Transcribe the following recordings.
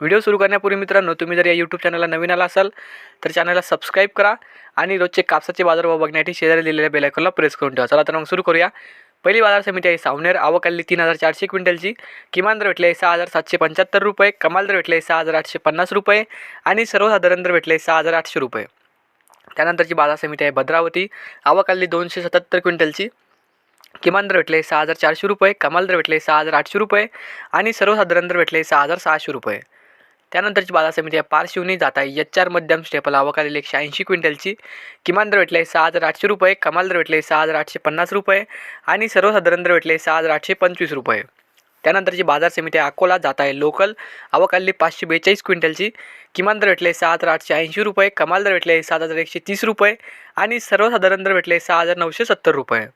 Video सुरू करण्यापूर्वी मित्रांनो तुम्ही जर या यूट्यूब चॅनलला नवीन आला असाल तर चॅनलला सबस्क्राईब करा आणि रोजचे कापसाचे बाजारभाव बघण्यासाठी शेजारी दिलेल्या बेलायकॉनला प्रेस करून ठेवा. चला तर मग सुरू करूया. पहिली बाजार समिती आहे सावनेर. आवकाली तीन हजार चारशे क्विंटलची. किमान दर भेटले सहा हजार सातशे पंच्याहत्तर रुपये. कमाल दर भेटले सहा हजार आठशे पन्नास रुपये. आणि सर्वसाधारण दर भेटले सहा हजार आठशे रुपये. त्यानंतरची बाजार समिती आहे भद्रावती. आवकाली दोनशे सत्याहत्तर क्विंटलची. किमान दर भेटले सहा हजार चारशे रुपये. कमाल दर भेटले सहा हजार आठशे रुपये. आणि सर्वसाधारण दर भेटले सहा हजार सहाशे रुपये. त्यानंतरची बाजार समिती आहे पारशिवनी जात आहे. एच आर मध्यम स्टेपल आवकालेली एकशे ऐंशी क्विंटलची किमान दर भेटले सहा हजार आठशे रुपये कमाल दर भेटले सहा हजार आठशे पन्नास रुपये आणि सर्वसाधारण दर भेटले सहा हजार आठशे पंचवीस रुपये. त्यानंतरची बाजार समिती आहे अकोला जात आहे. लोकल अवकाली पाचशे बेचाळीस क्विंटलची किमान दर भेटले सहा हजार आठशे ऐंशी रुपये कमाल दर भेटले सात हजार एकशे तीस रुपये आणि सर्वसाधारण दर भेटले सहा हजार नऊशे सत्तर रुपये.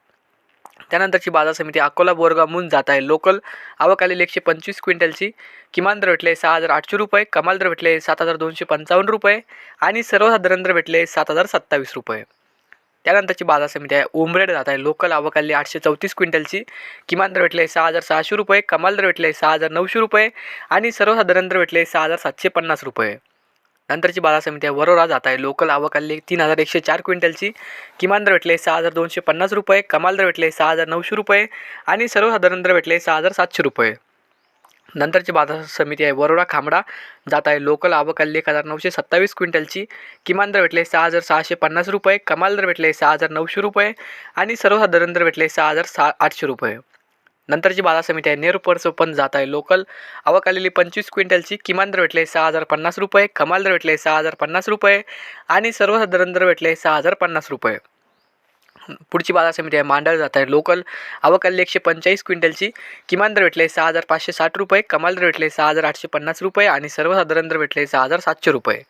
त्यानंतरची बाजार समिती अकोला बोरगावहून जात आहे. लोकल आवकालेली एकशे पंचवीस क्विंटलची. किमान दर भेटले सहा हजार आठशे रुपये कमाल दर भेटले सात हजार दोनशे पंचावन्न रुपये आणि सर्वसाधारण दर भेटले सात हजार सत्तावीस रुपये. त्यानंतरची बाजार समिती आहे उमरेड जात आहे. लोकल आवक आली आठशे चौतीस क्विंटलची. किमान दर भेटले सहा हजार सहाशे रुपये कमाल दर भेटले सहा हजार नऊशे रुपये आणि सर्वसाधारण दर भेटले सहा हजार सातशे पन्नास रुपये. नंतरची बाजार समिती आहे वरोरा. जात आहे लोकल आवकाली तीन हजार एकशे चार क्विंटलची. किमान दर भेटले सहा हजार दोनशे पन्नास रुपये कमाल दर भेटले सहा हजार नऊशे रुपये आणि सर्वसाधारण दर भेटले सहा हजार सातशे रुपये. नंतरची बाजार समिती आहे वरोडा खांबडा. जात आहे लोकल आवकाली एक हजार नऊशे सत्तावीस क्विंटलची. किमान दर भेटले सहा हजार सहाशे पन्नास रुपये कमाल दर भेटले सहा हजार नऊशे रुपये आणि सर्वसाधारण दर भेटले सहा हजार सहा आठशे रुपये. नंतरची बाजार समिती आहे. नेरपर्स पण जात आहे. लोकल आवकालेली पंचवीस क्विंटलची किमान दर भेटले सहा हजार पन्नास रुपये कमाल दर भेटले सहा हजार पन्नास रुपये आणि सर्वसाधारण दर भेटले सहा हजार पन्नास रुपये. पुढची बाजार समिती आहे. मांडळ जात आहे. लोकल आवकाली एकशे पंचेचाळीस क्विंटलची किमान दर भेटले सहा हजार पाचशे साठ रुपये कमाल दर भेटले सहा हजार आठशे पन्नास रुपये आणि सर्वसाधारण दर भेटले सहा हजार सातशे रुपये.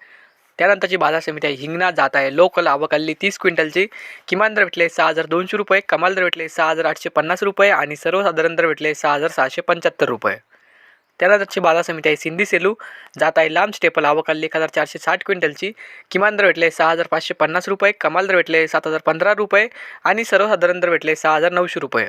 त्यानंतरची बाजार समिती आहे. हिंगणा जात आहे. लोकल आवकाली तीस क्विंटलची. किमान दर भेटले सहा हजार दोनशे रुपये. कमाल दर भेटले सहा हजार आठशे पन्नास रुपये. आणि सर्वसाधारण दर भेटले सहा हजार सहाशे पंच्याहत्तर रुपये. त्यानंतरची बाजार समिती आहे सिंधी सेलू. जात आहे लांब स्टेपल. आवकाली एक हजार चारशे साठ क्विंटलची. किमान दर भेटले सहा हजार पाचशे पन्नास रुपये. कमाल दर भेटले सात हजार पंधरा रुपये. आणि सर्वसाधारण दर भेटले सहा हजार नऊशे रुपये.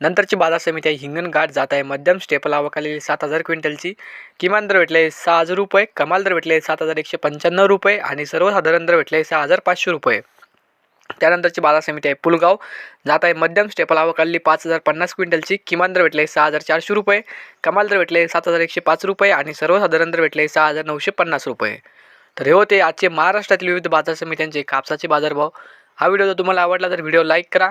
नंतरची बाजार समिती आहे हिंगणघाट जात आहे. मध्यम स्टेपल आवकालेली सात हजार क्विंटलची. किमान दर भेटले सहा हजार रुपये कमाल दर भेटले सात हजार एकशे पंच्याण्णव रुपये आणि सर्वसाधारण दर भेटले सहा हजार पाचशे रुपये. त्यानंतरची बाजार समिती आहे पुलगाव. जात आहे मध्यम स्टेपल आवकाली पाच हजार पन्नास क्विंटलची. किमान दर भेटले सहा हजार चारशे रुपये कमाल दर भेटले सात हजार एकशे पाच रुपये आणि सर्वसाधारण दर भेटले सहा हजार नऊशे पन्नास रुपये. तर हे होते आजचे महाराष्ट्रातील विविध बाजार समित्यांचे कापसाचे बाजारभाव. हा व्हिडिओ जर तुम्हाला आवडला तर व्हिडिओ लाईक करा.